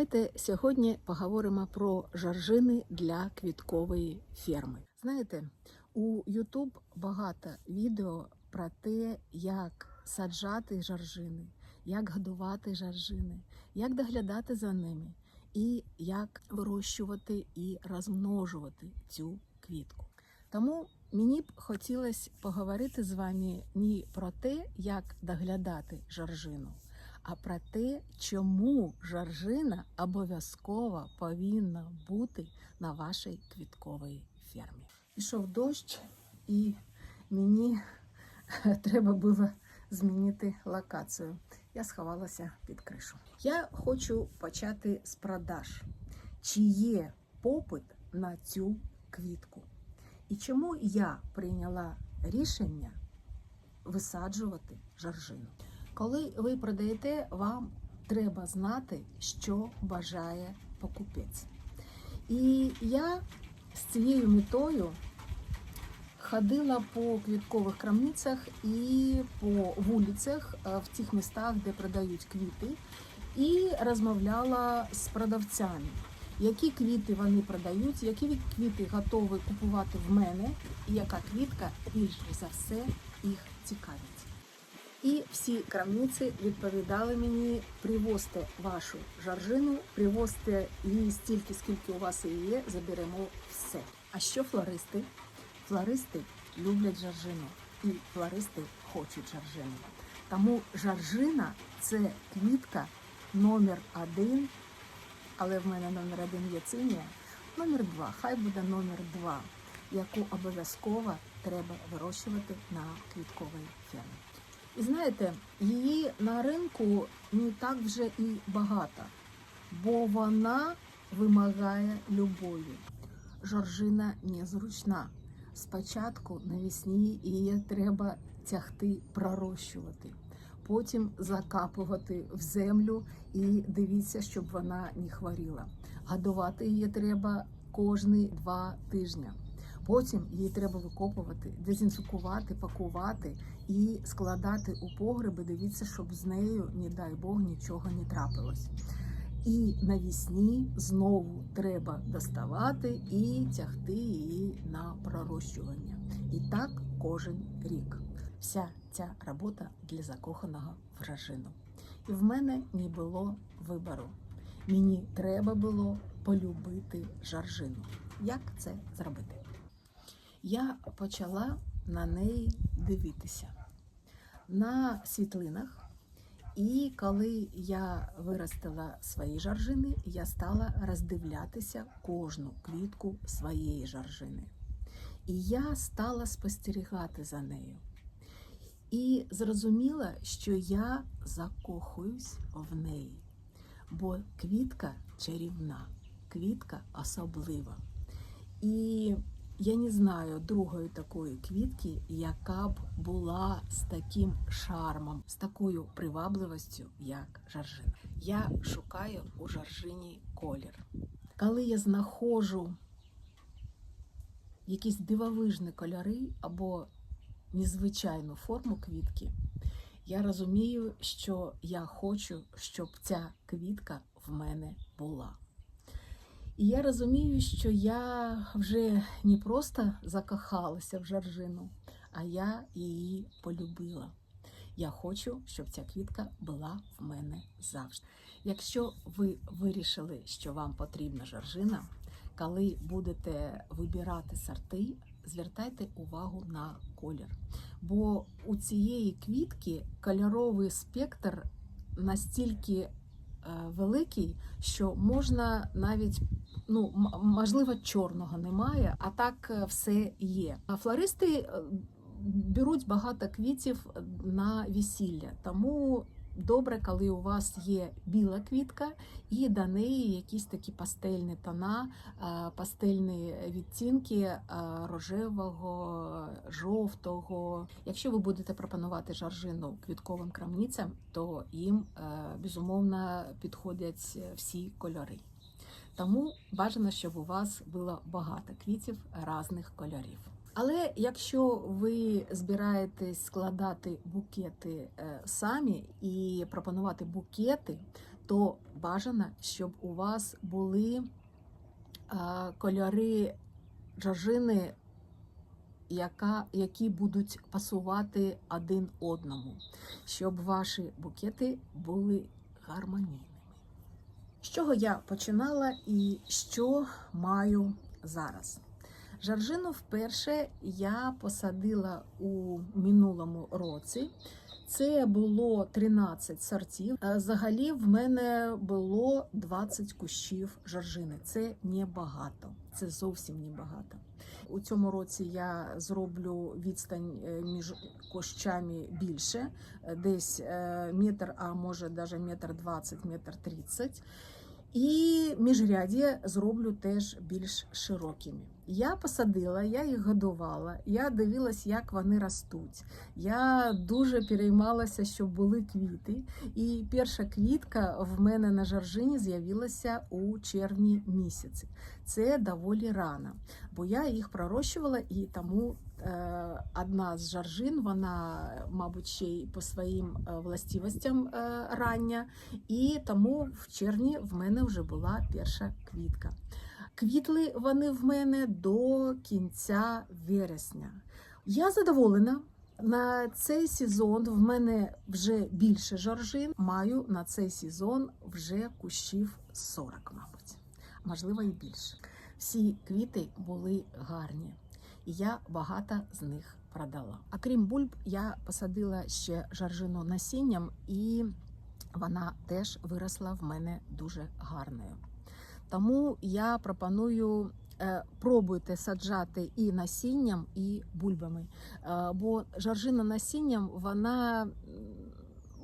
Давайте сьогодні поговоримо про жаржини для квіткової ферми. Знаєте, у YouTube багато відео про те, як саджати жаржини, як годувати жаржини, як доглядати за ними і як вирощувати і розмножувати цю квітку. Тому мені б хотілося поговорити з вами не про те, як доглядати жаржину, а про те, чому жаржина обов'язково повинна бути на вашій квітковій фермі. Пішов дощ, і мені треба було змінити локацію. Я сховалася під кришу. Я хочу почати з продаж. Чи є попит на цю квітку? І чому я прийняла рішення висаджувати жаржину? Коли ви продаєте, вам треба знати, що бажає покупець. І я з цією метою ходила по квіткових крамницях і по вулицях е, в тих містах, де продають квіти, і розмовляла з продавцями, які квіти вони продають, які квіти готові купувати в мене, і яка квітка більш за все їх цікавить. І всі крамниці відповідали мені: привозьте вашу жаржину, привозьте її стільки, скільки у вас її є, заберемо все. А що флористи? Флористи люблять жаржину, і флористи хочуть жаржину. Тому жаржина це квітка номер один, але в мене номер один є цинія. Номер два, хай буде номер два, яку обов'язково треба вирощувати на квітковій фермі. І знаєте, її на ринку не так вже і багато, бо вона вимагає любові. Жоржина незручна. Спочатку навесні її треба тягти, пророщувати, потім закапувати в землю і дивіться, щоб вона не хворіла. Годувати її треба кожні два тижні. Потім її треба викопувати, дезінфікувати, пакувати і складати у погреби. Дивіться, щоб з нею, не дай Бог, нічого не трапилось. І навісні знову треба доставати і тягти її на пророщування. І так кожен рік. Вся ця робота для закоханого в жаржину. І в мене не було вибору. Мені треба було полюбити жаржину. Як це зробити? Я почала на неї дивитися на світлинах. І коли я виростила свої жаржини, я стала роздивлятися кожну квітку своєї жаржини. І я стала спостерігати за нею. І зрозуміла, що я закохуюсь в неї, бо квітка чарівна, квітка особлива. І я не знаю другої такої квітки, яка б була з таким шармом, з такою привабливістю, як жаржина. Я шукаю у жаржині колір. Коли я знаходжу якісь дивовижні кольори або незвичайну форму квітки, я розумію, що я хочу, щоб ця квітка в мене була. І я розумію, що я вже не просто закохалася в жаржину, а я її полюбила. Я хочу, щоб ця квітка була в мене завжди. Якщо ви вирішили, що вам потрібна жаржина, коли будете вибирати сорти, звертайте увагу на колір. Бо у цієї квітки кольоровий спектр настільки великий, що можна навіть ну можливо чорного немає, а так все є. А флористи беруть багато квітів на весілля, тому добре, коли у вас є біла квітка, і до неї якісь такі пастельні тона, пастельні відтінки рожевого, жовтого. Якщо ви будете пропонувати жаржину квітковим крамницям, то їм безумовно підходять всі кольори. Тому бажано, щоб у вас було багато квітів різних кольорів. Але якщо ви збираєтесь складати букети самі і пропонувати букети, то бажано, щоб у вас були кольори жоржини, яка, які будуть пасувати один одному, щоб ваші букети були гармонійними. З чого я починала і що маю зараз? Жаржину вперше я посадила у минулому році. Це було 13 сортів. Е, Взагалі в мене було 20 кущів жаржини. Це небагато, це зовсім небагато. У цьому році я зроблю відстань е, між кущами більше, е, десь метр, а може навіть метр 20, метр 30. І міжряддя зроблю теж більш широкими. Я посадила, я їх годувала, я дивилась, як вони ростуть. Я дуже переймалася, щоб були квіти. І перша квітка в мене на жаржині з'явилася у червні місяці. Це доволі рано, бо я їх пророщувала і тому. Е, Одна з жаржин, вона, мабуть, ще й по своїм е, властивостям е, рання, і тому в червні в мене вже була перша квітка. Квітли вони в мене до кінця вересня. Я задоволена. На цей сезон в мене вже більше жоржин. Маю на цей сезон вже кущів 40, мабуть, можливо, і більше. Всі квіти були гарні, я багато з них продала. А крім бульб, я посадила ще жаржину насінням, і вона теж виросла в мене дуже гарною. Тому я пропоную е, пробуйте саджати і насінням, і бульбами. Е, Бо жаржина насінням вона,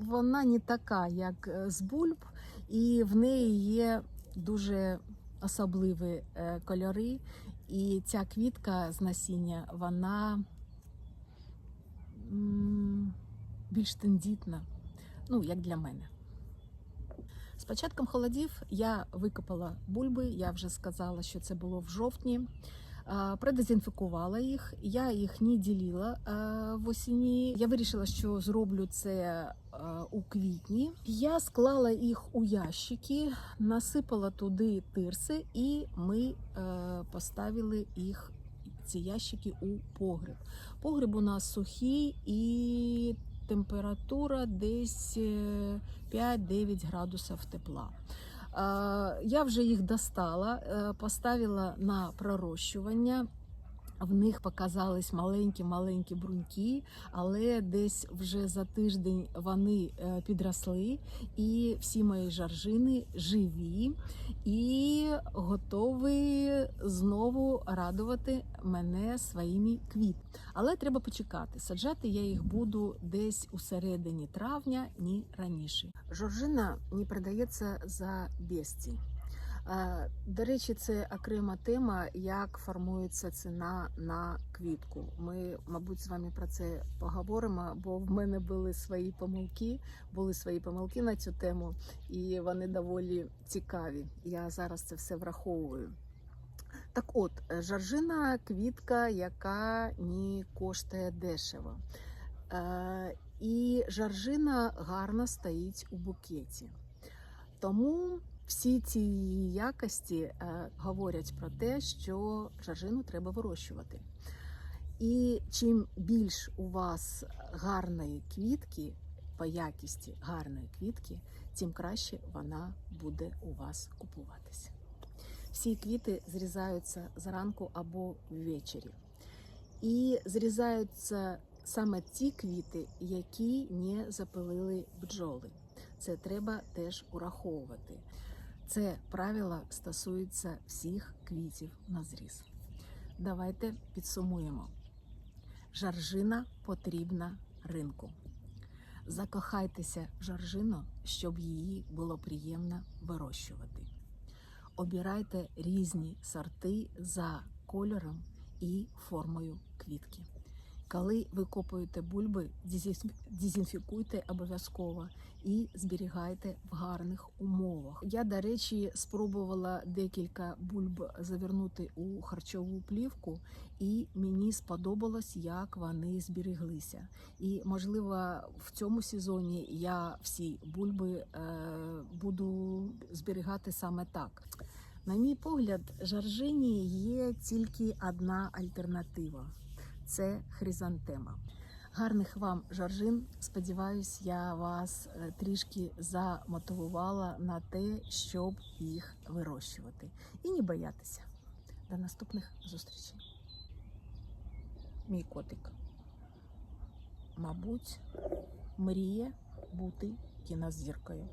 вона не така, як е, з бульб, і в неї є дуже особливі кольори. І ця квітка з насіння, вона більш тендітна, ну, як для мене. З початком холодів я викопала бульби, я вже сказала, що це було в жовтні. Продезінфікувала їх, я їх не ділила в осені. Я вирішила, що зроблю це у квітні. Я склала їх у ящики, насипала туди тирси, і ми е, поставили їх, ці ящики, у погреб. Погреб у нас сухий і температура десь е, 5-9 градусів тепла. Е, Я вже їх достала, е, поставила на пророщування. В них показались маленькі-маленькі бруньки, але десь вже за тиждень вони е, підросли, і всі мої жаржини живі і готові знову радувати мене своїми квітами. Але треба почекати. Саджати я їх буду десь у середині травня, ні раніше. Жоржина не продається за безцінь. Е, До речі, це окрема тема, як формується ціна на квітку. Ми, мабуть, з вами про це поговоримо, бо в мене були свої помилки, були свої помилки на цю тему, і вони доволі цікаві. Я зараз це все враховую. Так от, жаржина квітка, яка не коштує дешево. Е, І жаржина гарно стоїть у букеті. Тому всі ці її якості е, говорять про те, що жаржину треба вирощувати. І чим більш у вас гарної квітки, по якісті гарної квітки, тим краще вона буде у вас купуватися. Всі квіти зрізаються зранку або ввечері. І зрізаються саме ті квіти, які не запилили бджоли. Це треба теж ураховувати. Це правило стосується всіх квітів на зріз. Давайте підсумуємо. Жаржина потрібна ринку. Закохайтеся в жаржину, щоб її було приємно вирощувати. Обирайте різні сорти за кольором і формою квітки. Коли ви копаєте бульби, дезінфікуйте обов'язково і зберігайте в гарних умовах. Я, до речі, спробувала декілька бульб завернути у харчову плівку, і мені сподобалось, як вони зберіглися. І можливо, в цьому сезоні я всі бульби е, буду зберігати саме так. На мій погляд, жаржині є тільки одна альтернатива це хризантема. Гарних вам жаржин. Сподіваюсь, я вас е, трішки замотивувала на те, щоб їх вирощувати. І не боятися. До наступних зустрічей. Мій котик, мабуть, мріє бути кінозіркою.